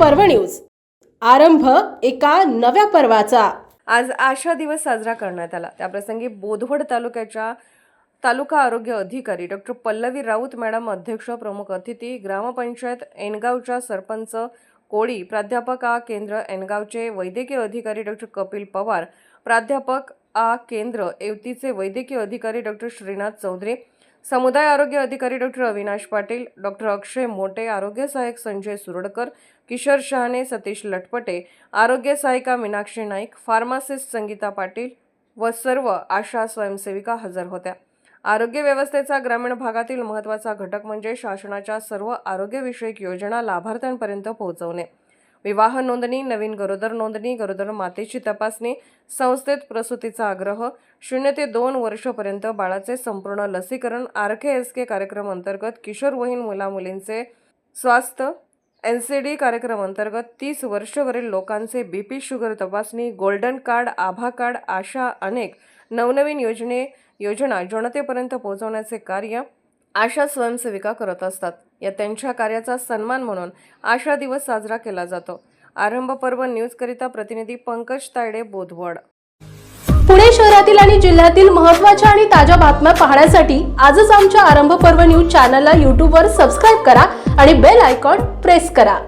पर्व न्यूज. आरंभ एका नव्या पर्वाचा. आज आशा दिवस साजरा करण्यात आला. त्याप्रसंगी बोधवड तालुक्याच्या तालुका आरोग्य अधिकारी डॉक्टर पल्लवी राऊत मॅडम अध्यक्ष प्रमुख अतिथी ग्रामपंचायत एनगावच्या सरपंच कोळी प्राध्यापक आ केंद्र एनगावचे वैद्यकीय अधिकारी डॉक्टर कपिल पवार प्राध्यापक आ केंद्र एवतीचे वैद्यकीय अधिकारी डॉक्टर श्रीनाथ चौधरी समुदाय आरोग्य अधिकारी डॉक्टर अविनाश पाटील डॉक्टर अक्षय मोटे आरोग्य सहाय्यक संजय सुरडकर किशोर शहाणे सतीश लटपटे आरोग्य सहायिका मीनाक्षी नाईक फार्मासिस्ट संगीता पाटील व सर्व आशा स्वयंसेविका हजर होत्या. आरोग्य व्यवस्थेचा ग्रामीण भागातील महत्त्वाचा घटक म्हणजे शासनाच्या सर्व आरोग्यविषयक योजना लाभार्थ्यांपर्यंत पोहोचवणे. विवाह नोंदणी नवीन गरोदर नोंदणी गरोदर मातेची तपासणी संस्थेत प्रसूतीचा आग्रह शून्य ते दोन वर्षपर्यंत बाळाचे संपूर्ण लसीकरण आर के एस के कार्यक्रम अंतर्गत किशोरवयीन मुलामुलींचे स्वास्थ्य एन सी डी कार्यक्रम अंतर्गत तीस वर्षवरील लोकांचे बी पी शुगर तपासणी गोल्डन कार्ड आभा कार्ड अशा अनेक नवनवीन योजने योजना जनतेपर्यंत पोहोचवण्याचे कार्य आशा स्वयंसेविका करत असतात. या त्यांच्या कार्याचा सन्मान म्हणून आशा दिवस साजरा केला जातो. आरंभ पर्व न्यूजकरिता प्रतिनिधी पंकज तायडे बोधवड. पुणे शहरातील आणि जिल्ह्यातील महत्त्वाच्या आणि ताज्या बातम्या पाहण्यासाठी आजच आमच्या आरंभ पर्व न्यूज चॅनलला यूट्यूबवर सबस्क्राईब करा आणि बेल आयकॉन प्रेस करा.